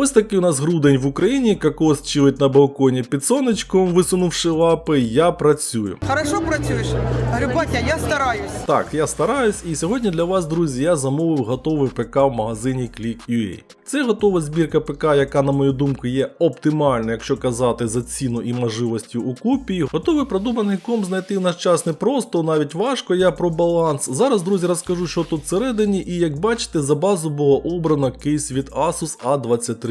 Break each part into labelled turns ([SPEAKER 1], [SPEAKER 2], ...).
[SPEAKER 1] Ось такий у нас грудень в Україні, кокос чилить на балконі під сонечком, висунувши лапи, я працюю.
[SPEAKER 2] Хорошо працюєш? Говорю, батя, я стараюсь.
[SPEAKER 1] Так, я стараюсь, і сьогодні для вас, друзі, я замовив готовий ПК в магазині Click.ua. Це готова збірка ПК, яка, на мою думку, є оптимальна, якщо казати за ціну і можливості у купії. Готовий продуманий ком знайти в наш час не просто, навіть важко, я про баланс. Зараз, друзі, розкажу, що тут всередині, і як бачите, за базу було обрано кейс від Asus A23.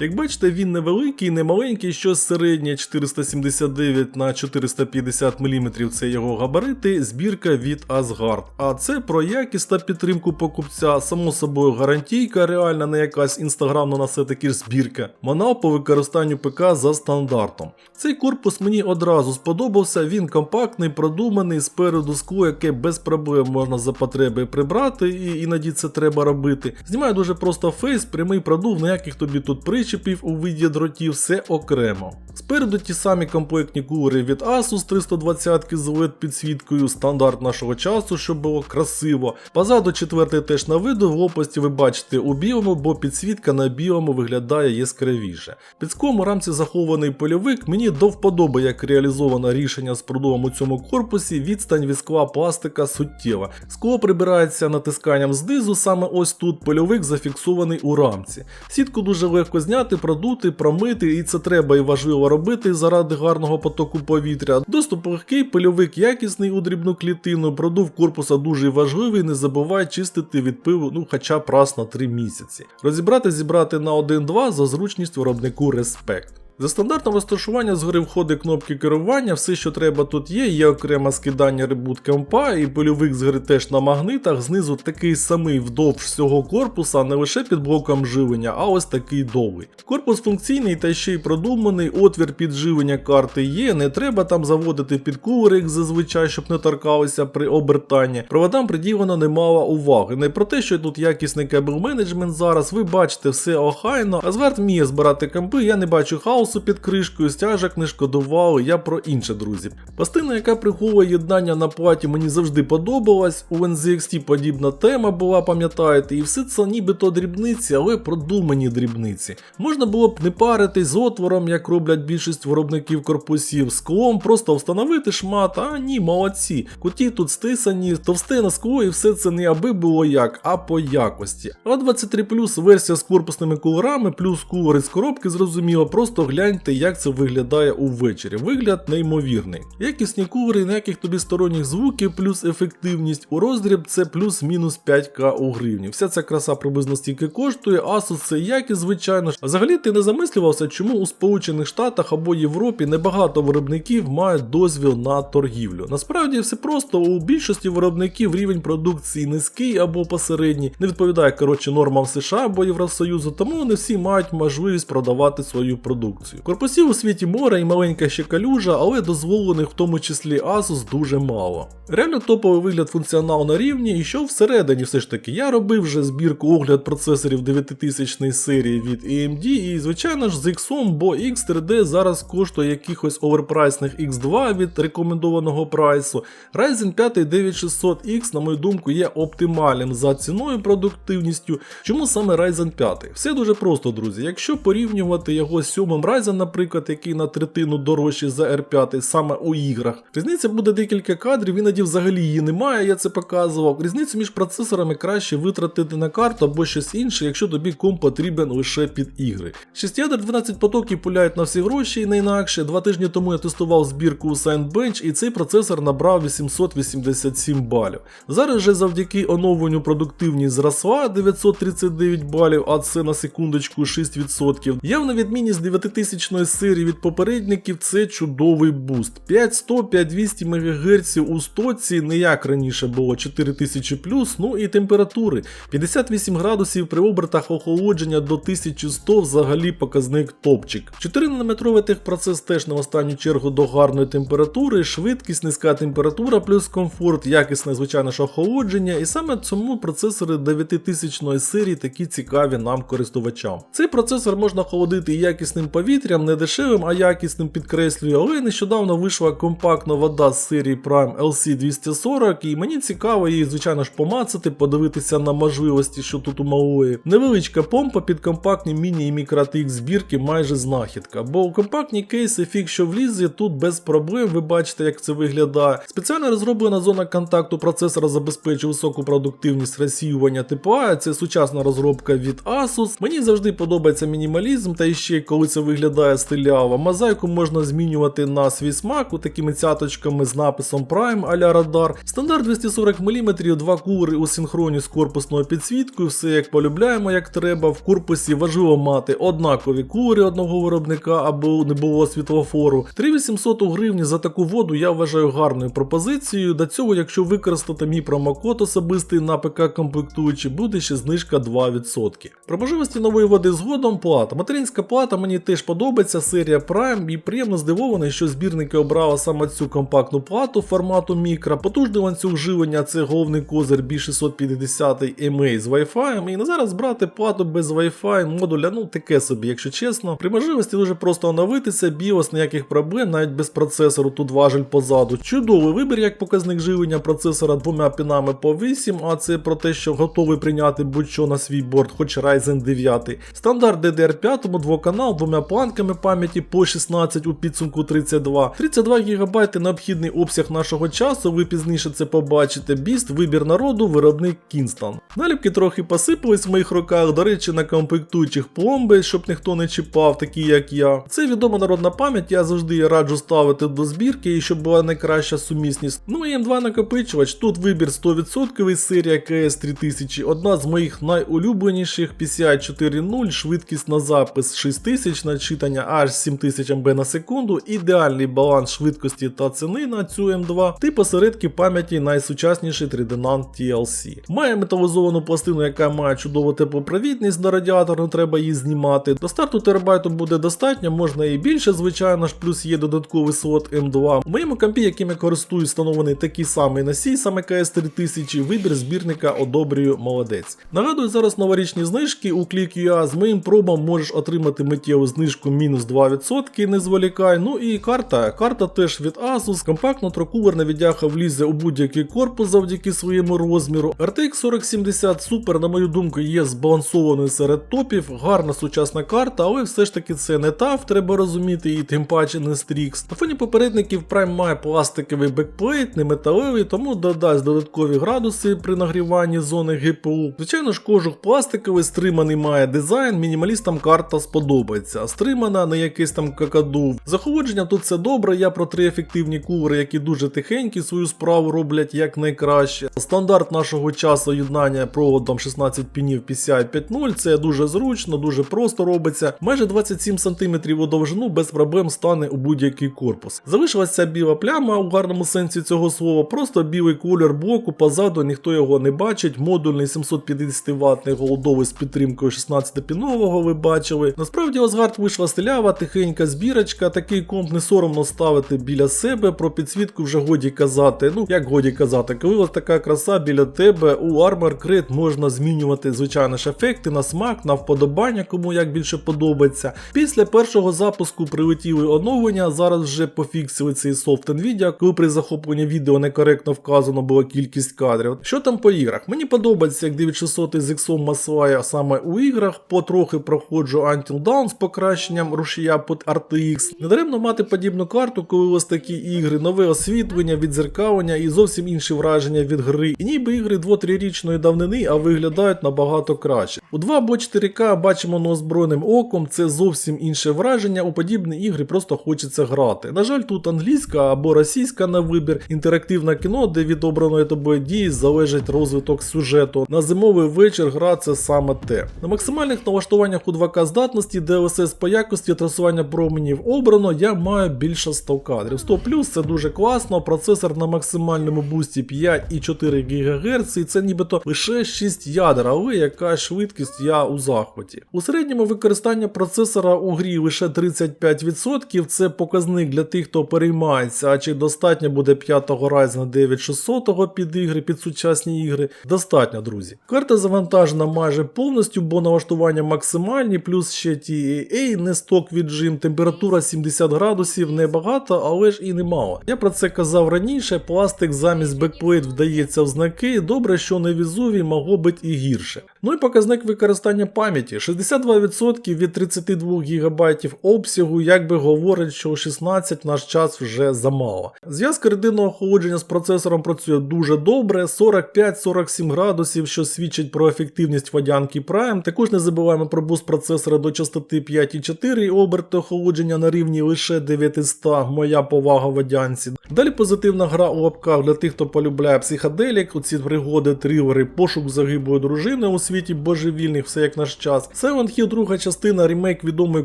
[SPEAKER 1] Як бачите, він невеликий, не маленький, щось середнє 479 на 450 мм це його габарити, збірка від Asgard. А це про якість та підтримку покупця, само собою гарантійка, реальна не якась інстаграмна на все таки збірка. Манал по використанню ПК за стандартом. Цей корпус мені одразу сподобався, він компактний, продуманий, спереду скло, яке без проблем можна за потреби прибрати, і іноді це треба робити. Знімає дуже просто фейс, прямий продув, ніяких тобі тут причепів у виді дротів, все окремо. Спереду ті самі комплектні кулери від Asus 320 з LED підсвіткою, стандарт нашого часу, щоб було красиво. Позаду четвертий теж на виду, в лопасті ви бачите у білому, бо підсвітка на білому виглядає яскравіше. Під склом у рамці захований польовик, мені до вподоби, як реалізовано рішення з продувом у цьому корпусі, відстань від скла пластика суттєва. Скло прибирається натисканням знизу, саме ось тут польовик зафіксований у рамці. Сітку дуже легко зняти, продути, промити, і це треба і важливо робити заради гарного потоку повітря. Доступ легкий, пильовик якісний у дрібну клітину, продув корпуса дуже важливий, не забувай чистити від пиву, ну хоча б раз на 3 місяці. Розібрати, зібрати на 1-2 за зручність виробнику респект. За стандартом розташування згори входить кнопки керування, все, що треба тут є, є окреме скидання ребут компа і польовик згори теж на магнитах, знизу такий самий вдовж всього корпуса, не лише під блоком живлення, а ось такий довгий. Корпус функційний та ще й продуманий, отвір під живлення карти є, не треба там заводити під кулери, як зазвичай, щоб не торкалися при обертанні. Проводам приділено немало уваги. Не про те, що тут якісний кабель менеджмент зараз, ви бачите все охайно, а зверт вміє збирати компи, я не бачу хаосу під кришкою, стяжок не шкодували, я про інше, друзі. Пластина, яка приховує єднання на платі, мені завжди подобалась. У NZXT подібна тема була, пам'ятаєте, і все це нібито дрібниці, але продумані дрібниці. Можна було б не паритись з отвором, як роблять більшість виробників корпусів, склом, просто встановити шмат, а ні, молодці. Куті тут стисані, товсте на скло, і все це не аби було як, а по якості. А 23 версія з корпусними кулерами, плюс кулери з коробки, зрозуміло, просто гляньте, як це виглядає увечері. Вигляд неймовірний. Якісні кулери, ніяких тобі сторонніх звуків, плюс ефективність у роздріб це плюс-мінус 5к у гривні. Вся ця краса приблизно стільки коштує, Asus це якість, звичайно ж. Взагалі ти не замислювався, чому у Сполучених Штатах або Європі небагато виробників мають дозвіл на торгівлю. Насправді все просто у більшості виробників рівень продукції низький або посередній, не відповідає коротше нормам США або Євросоюзу, тому не всі мають можливість продавати свою продукцію. Корпусів у світі море і маленька ще калюжа, але дозволених в тому числі Asus дуже мало. Реально топовий вигляд функціонал на рівні, і що всередині все ж таки я робив вже збірку огляд процесорів 9000 серії від AMD, і звичайно ж з X, бо X3D зараз коштує якихось оверпрайсних X2 від рекомендованого прайсу. Ryzen 5 9600X, на мою думку, є оптимальним за ціною продуктивністю. Чому саме Ryzen 5? Все дуже просто, друзі. Якщо порівнювати його з 7 Ryzen, наприклад, який на третину дорожчий за R5 саме у іграх, різниця буде декілька кадрів, іноді взагалі її немає, я це показував. Різницю між процесорами краще витратити на карту або щось інше, якщо тобі комп потрібен лише під ігри. 6 ядер 12 потоків пуляють на всі гроші і не інакше. Два тижні тому я тестував збірку у Signbench і цей процесор набрав 887 балів. Зараз же завдяки оновленню продуктивність зросла 939 балів, а це на секундочку 6%. Явна відмінність 9000 серії від попередників це чудовий буст. 5100 5200 МГц у стоці, не як раніше було 4000 плюс, ну і температури. 58 градусів при обертах охолодження до 1100 взагалі показник топчик. 4-нанометровий техпроцес теж на останню чергу до гарної температури, швидкість, низька температура плюс комфорт, якісне звичайно ж охолодження, і саме цьому процесори 9000 серії такі цікаві нам користувачам. Цей процесор можна охолодити якісним повітрям, повітрям, не дешевим, а якісним підкреслюю, але нещодавно вийшла компактна вода з серії Prime LC240, і мені цікаво її, звичайно ж, помацати, подивитися на можливості, що тут у малої. Невеличка помпа під компактні міні і мікро збірки майже знахідка, бо у компактні кейси фік, що влізе, тут без проблем, ви бачите, як це виглядає. Спеціально розроблена зона контакту процесора забезпечує високу продуктивність розсіювання тепла, це сучасна розробка від Asus. Мені завжди подобається мінімалізм, та іще коли це виглядає стиляво. Мозаїку можна змінювати на свій смак у такими цяточками з написом Prime а-ля радар. Стандарт 240 мм, два кулери у синхроні з корпусною підсвіткою, все як полюбляємо, як треба. В корпусі важливо мати однакові кулери одного виробника або не було світлофору. 3800 у гривні за таку воду я вважаю гарною пропозицією. До цього, якщо використати мій промокод особистий на ПК комплектуючі, буде ще знижка 2%. Про можливості нової води згодом плата. Материнська плата мені теж подобається, серія Prime, і приємно здивований, що збірники обрали саме цю компактну плату формату мікро. Потужний ланцюг живлення це головний козир B650 MA з Wi-Fi. І на зараз брати плату без Wi-Fi модуля, ну таке собі, якщо чесно. При можливості дуже просто оновитися, BIOS ніяких проблем, навіть без процесору, тут важель позаду. Чудовий вибір як показник живлення процесора двома пінами по 8, а це про те, що готовий прийняти будь-що на свій борт, хоч Ryzen 9. Стандарт DDR5, двоканал, двома планками пам'яті по 16 у підсумку 32. 32 ГБ необхідний обсяг нашого часу, ви пізніше це побачите. Біст, вибір народу, виробник Kingston. Наліпки трохи посипались в моїх руках, до речі, на комплектуючих пломби, щоб ніхто не чіпав, такі як я. Це відома народна пам'ять, я завжди раджу ставити до збірки, і щоб була найкраща сумісність. Ну і М2 накопичувач, тут вибір 100% серія ks 3000, одна з моїх найулюбленіших PCI 4.0, швидкість на запис 6000, на читання аж 7000 МБ на секунду, ідеальний баланс швидкості та ціни на цю М2, ти посередки пам'яті найсучасніший 3D NAND TLC. Має металізовану пластину, яка має чудову теплопровідність до радіатора, не треба її знімати. До старту терабайту буде достатньо, можна і більше, звичайно ж, плюс є додатковий слот М2. У моєму компі, яким я користуюсь, встановлений такий самий носій, саме ks 3000, вибір збірника одобрюю молодець. Нагадую, зараз новорічні знижки у Click.ua з моїм пробом можеш отримати миттєву знижку мінус 2%, не зволікай. Ну і карта. Карта теж від Asus, компактно трокулерна віддяха влізе у будь-який корпус завдяки своєму розміру. RTX 4070 Super, на мою думку, є збалансованою серед топів, гарна сучасна карта, але все ж таки це не TAF, треба розуміти, і тим паче не Strix. На фоні попередників Prime має пластиковий бекплейт, не металевий, тому додасть додаткові градуси при нагріванні зони GPU. Звичайно ж, кожух пластиковий, стриманий має дизайн, мінімалістам карта сподобається. Стримана, не якийсь там какаду. З охолодженням тут все добре, я про три ефективні кулери, які дуже тихенькі, свою справу роблять як найкраще. Стандарт нашого часу єднання проводом 16 пінів PCI 5.0 це дуже зручно, дуже просто робиться. Майже 27 см у довжину без проблем стане у будь-який корпус. Залишилася біла пляма у гарному сенсі цього слова, просто білий колір блоку позаду, ніхто його не бачить. Модульний 750 ваттний голодовий з підтримкою 16-пінового ви бачили. Насправді Озгард вийшла стилява, тихенька збірочка, такий комп не соромно ставити біля себе. Про підсвітку вже годі казати. Ну як годі казати, коли ось така краса біля тебе у Armor Crate можна змінювати звичайно ж ефекти на смак, на вподобання, кому як більше подобається. Після першого запуску прилетіли оновлення. Зараз вже пофіксили цей софт Nvidia, коли при захопленні відео некоректно вказано була кількість кадрів. Що там по іграх? Мені подобається, як 9600 з іксом маслає саме у іграх. Потрохи проходжу Until Dawn з покращенням рушія під RTX. Недаремно мати подібну карту, коли у вас такі ігри, нове освітлення, відзеркалення і зовсім інші враження від гри. І ніби ігри 2-3 річної давнини, а виглядають набагато краще. У 2 або 4К бачимо неозброєним оком, це зовсім інше враження. У подібні ігри просто хочеться грати. На жаль, тут англійська або російська на вибір, інтерактивне кіно, де від обраної тобою дії залежить розвиток сюжету. На зимовий вечір гра це саме те. На максимальних налаштуваннях у 2К здатності DLSS якості трасування променів обрано, я маю більше 100 кадрів. 100 плюс це дуже класно, процесор на максимальному бусті 5,4 ГГц, і це нібито лише 6 ядер, але яка швидкість я у захваті. У середньому використання процесора у грі лише 35%, це показник для тих, хто переймається, а чи достатньо буде 5-го Ryzen 9600 під ігри, під сучасні ігри. Достатньо, друзі. Карта завантажена майже повністю, бо налаштування максимальні, плюс ще TAA не сток віджим, температура 70 градусів, небагато, але ж і немало. Я про це казав раніше, пластик замість бекплейт вдається в знаки, добре, що на візуві могло бути і гірше. Ну і показник використання пам'яті 62% від 32 ГБ обсягу, якби говорить, що 16 в наш час вже замало. Зв'язка рідинного охолодження з процесором працює дуже добре, 45-47 градусів, що свідчить про ефективність водянки Prime. Також не забуваємо про буст процесора до частоти 5,4 оберти охолодження на рівні лише 900, моя повага водянці. Далі позитивна гра у лапках для тих, хто полюбляє психоделік, оці пригоди, трилери, пошук загиблої дружини у світі божевільних, все як наш час. Silent Hill друга частина, ремейк відомої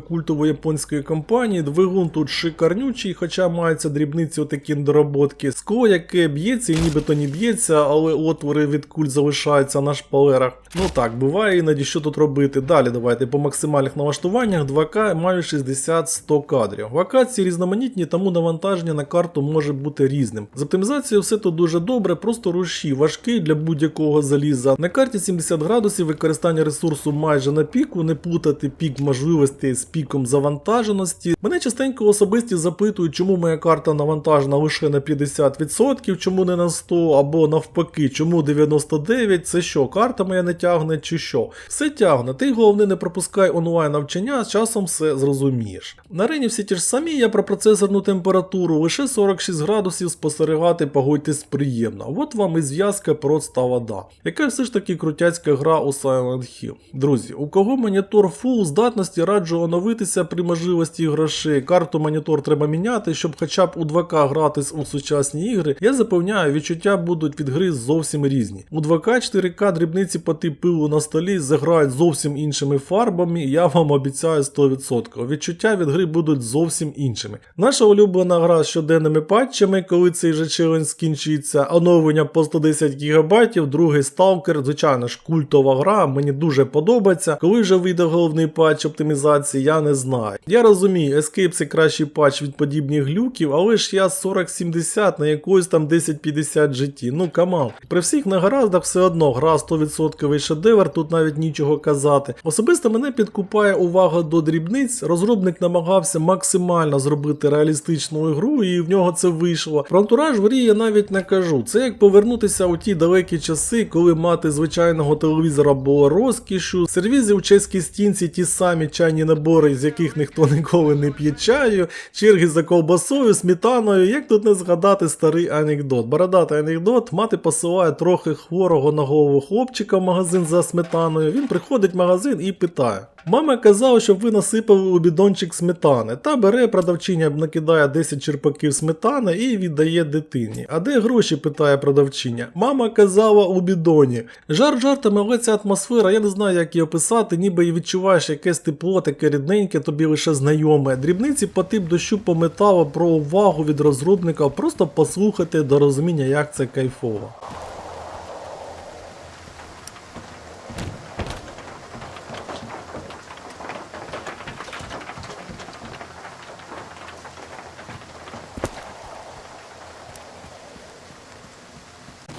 [SPEAKER 1] культової японської компанії. Двигун тут шикарнючий, хоча маються дрібниці отакі недороботки. Скло, яке б'ється і нібито не б'ється, але отвори від куль залишаються на шпалерах. Ну так, буває іноді, що тут робити. Далі давайте по максимальних налаштуваннях 2К маю 60-100 кадрів. Локації різноманітні, тому навантаження на карту може бути різним. З оптимізацією все тут дуже добре, просто руші важкий для будь-якого заліза. На карті 70 градусів використання ресурсу майже на піку, не плутати пік можливостей з піком завантаженості. Мене частенько особисті запитують, чому моя карта навантажена лише на 50%, чому не на 100, або навпаки, чому 99%, це що, карта моя не тягне чи що? Все тягне, ти головне не пропускай онлайн навчання, з часом все зрозумієш. На арені всі ті ж самі, я про процесорну температуру, лише 46 градусів спостерігати, погодьтесь приємно. От вам і зв'язка проста вода. Яка все ж таки крутяцька гра у Silent Hill. Друзі, у кого монітор Full здатності раджу оновитися при можливості грошей. Карту монітор треба міняти, щоб хоча б у 2К гратись у сучасні ігри. Я запевняю, відчуття будуть від гри зовсім різні. У 2К 4К дрібниці по тип пилу на столі заграють зовсім іншими фарбами, я вам обіцяю 100%. Відчуття від гри будуть зовсім іншими. Наша улюблена гра з щоденними патчами, коли цей же челендж скінчиться, оновлення по 110 ГБ, другий сталкер, звичайно ж, культова гра, мені дуже подобається. Коли вже вийде головний патч оптимізації, я не знаю. Я розумію, Escape це кращий патч від подібних глюків, але ж я 4070 на якоїсь там 1050 GT. Ну камон. При всіх негараздах все одно гра 100% шедевр, тут навіть нічого казати. Особисто мене підкупає увага до дрібниць. Розробник намагався максимально зробити реалістичну ігру, і в нього це вийшло. Про антураж в грі я навіть не кажу. Це як повернутися у ті далекі часи, коли мати звичайного телевізора було розкішу. Сервізи у чеській стінці ті самі чайні набори, з яких ніхто ніколи не п'є чаю, черги за ковбасою, сметаною. Як тут не згадати старий анекдот? Бородатий анекдот, мати посилає трохи хворого на голову хлопчика в магазин за сметаною. Він приходить в магазин і питає. Мама казала, щоб ви насипали у бідончик сметани. Та бере продавчиня, накидає 10 черпаків сметани і віддає дитині. А де гроші? питає продавчиня. Мама казала у бідоні. Жар жартами, але ця атмосфера, я не знаю, як її описати, ніби і відчуваєш якесь тепло, таке рідненьке, тобі лише знайоме. Дрібниці по тип дощу по металу про увагу від розробника, просто послухайте до розуміння, як це кайфово.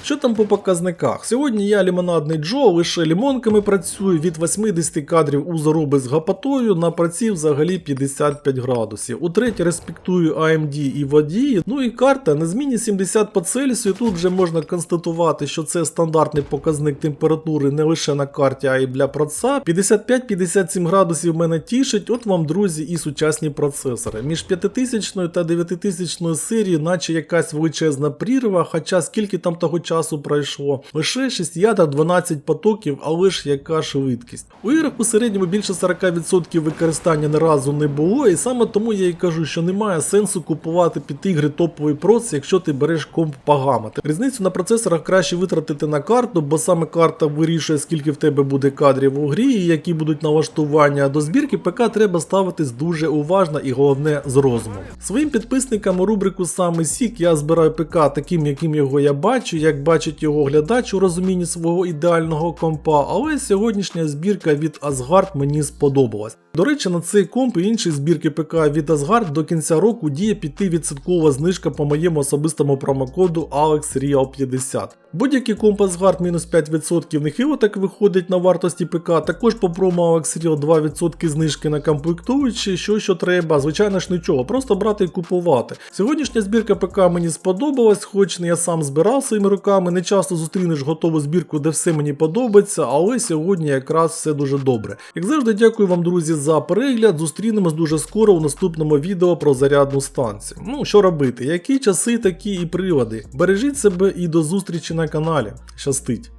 [SPEAKER 1] Що там по показниках? Сьогодні я лімонадний Джо, лише лімонками працюю від 80 кадрів у заруби з гапатою на праці взагалі 55 градусів. Утретє респектую AMD і водії. Ну і карта на зміні 70 по Цельсію. Тут вже можна констатувати, що це стандартний показник температури не лише на карті, а й для проца. 55-57 градусів мене тішить. От вам, друзі, і сучасні процесори. Між 5000 та 9000 серією, наче якась величезна прірва, хоча скільки там того часу пройшло. Лише 6 ядер, 12 потоків, але ж яка швидкість. У іграх у середньому більше 40% використання не разу не було, і саме тому я і кажу, що немає сенсу купувати під ігри топовий проц, якщо ти береш комп пагамати. Різницю на процесорах краще витратити на карту, бо саме карта вирішує, скільки в тебе буде кадрів у грі і які будуть налаштування. До збірки ПК треба ставитись дуже уважно і головне з розумом. Своїм підписникам у рубрику Саме Сік я збираю ПК таким, яким його я бачу, як бачить його глядач у розумінні свого ідеального компа, але сьогоднішня збірка від Asgard мені сподобалась. До речі, на цей комп і інші збірки ПК від Asgard до кінця року діє 5% знижка по моєму особистому промокоду AlexReal50. Будь-який комп Asgard мінус 5% нехило так виходить на вартості ПК, також по промо AlexReal 2% знижки на комплектуючі, що що треба, звичайно ж нічого, просто брати і купувати. Сьогоднішня збірка ПК мені сподобалась, хоч не я сам збирав своїми руками, не часто зустрінеш готову збірку, де все мені подобається, але сьогодні якраз все дуже добре. Як завжди, дякую вам, друзі, за перегляд. Зустрінемось дуже скоро у наступному відео про зарядну станцію. Ну, що робити? Які часи, такі і приводи. Бережіть себе і до зустрічі на каналі. Щастить!